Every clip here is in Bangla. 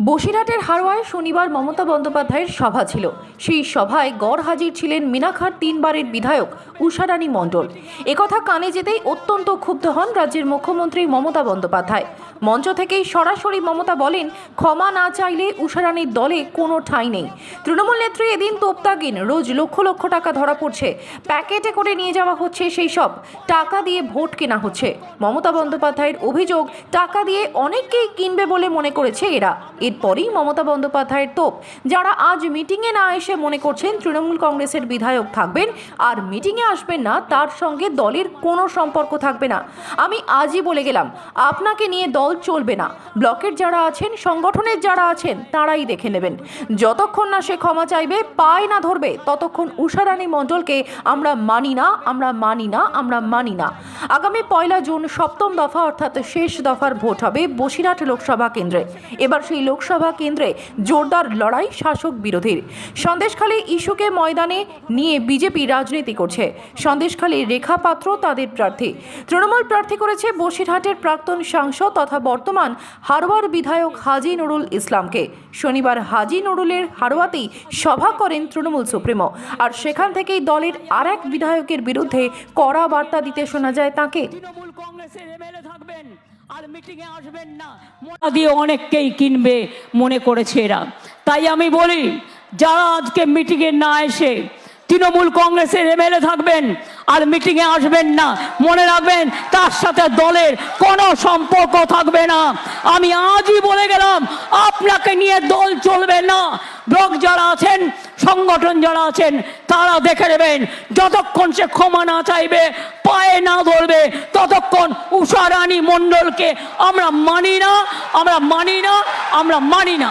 বসিরহাটের হারোয়ায় শনিবার মমতা বন্দ্যোপাধ্যায়ের সভা ছিল। সেই সভায় গড় হাজির ছিলেন মিনাখার তিনবারের বিধায়ক উষারানী মণ্ডল। একথা কানে যেতেই অত্যন্ত ক্ষুব্ধ হন রাজ্যের মুখ্যমন্ত্রী মমতা বন্দ্যোপাধ্যায়। মঞ্চ থেকেই সরাসরি মমতা বলেন, ক্ষমা না চাইলে উষারানীর দলে কোনো ঠাঁই নেই। তৃণমূল নেত্রী এদিন তোপতাগিন, রোজ লক্ষ লক্ষ টাকা ধরা পড়ছে। প্যাকেটে করে নিয়ে যাওয়া হচ্ছে সেই সব। টাকা দিয়ে ভোট কেনা হচ্ছে। মমতা বন্দ্যোপাধ্যায়ের অভিযোগ, টাকা দিয়ে অনেককেই কিনবে বলে মনে করেছে এরা। এরপরই মমতা বন্দ্যোপাধ্যায়ের তোপ। যারা আজ মিটিংয়ে না এসে মনে করছেন তৃণমূল কংগ্রেসের বিধায়ক থাকবেন, আর মিটিংয়ে আসবেন না, তার সঙ্গে দলের কোনো সম্পর্ক থাকবে না। আমি আজই বলে গেলাম, আপনাকে নিয়ে দল চলবে না। ব্লকের যারা আছেন, সংগঠনের যারা আছেন, তারাই দেখে নেবেন। যতক্ষণ না সে ক্ষমা চাইবে, পায় না ধরবে, ততক্ষণ উষারানী মণ্ডলকে আমরা মানি না, আমরা মানি না, আমরা মানি না। আগামী পয়লা জুন সপ্তম দফা, অর্থাৎ শেষ দফার ভোট হবে বসিরহাট লোকসভা কেন্দ্রে। এবার সেই লোকসভা কেন্দ্রে জোরদার লড়াই শাসক বিরোধীর। সন্দেশখালী ইস্যুকে ময়দানে নিয়ে বিজেপি রাজনীতি করছে। সন্দেশখালী রেখা পাত্র তাদের প্রার্থী। তৃণমূল প্রার্থী করেছে বসিরহাটের প্রাক্তন সাংসদ তথা বর্তমান হারোয়ার বিধায়ক হাজি নুরুল ইসলামকে। শনিবার হাজি নুরুলের হারোয়াতেই সভা করেন তৃণমূল সুপ্রিমো। আর সেখান থেকেই দলের আর এক বিধায়কের বিরুদ্ধে কড়া বার্তা দিতে শোনা যায় তাকে তৃণমূল কংগ্রেসের এমএলএ থাকবেন অনেককেই কিনবে, মনে করেছে এরা। তাই আমি বলি, যারা আজকে মিটিংয়ে না এসে তৃণমূল কংগ্রেসের এমএলএ থাকবেন আর মিটিংয়ে আসবেন না, মনে রাখবেন তার সাথে দলের কোনো সম্পর্ক থাকবে না। আমি আজই বলে গেলাম, আপনাকে নিয়ে দল চলবে না। ব্লক যারা আছেন, সংগঠন যারা আছেন, তারা দেখে নেবেন, যতক্ষণ সে ক্ষমা না চাইবে, পায়ে না ধরবে, ততক্ষণ উষারানী মণ্ডলকে। আমরা মানি না আমরা মানি না আমরা মানি না।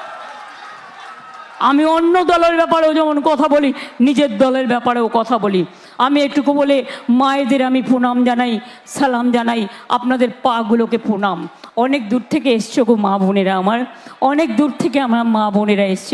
আমি অন্য দলের ব্যাপারেও যেমন কথা বলি, নিজের দলের ব্যাপারেও কথা বলি। আমি একটুকু বলে মায়েদের আমি প্রণাম জানাই, সালাম জানাই, আপনাদের পাগুলোকে প্রণাম। অনেক দূর থেকে এসছো গো মা বোনেরা আমার, অনেক দূর থেকে আমার মা বোনেরা এসছে।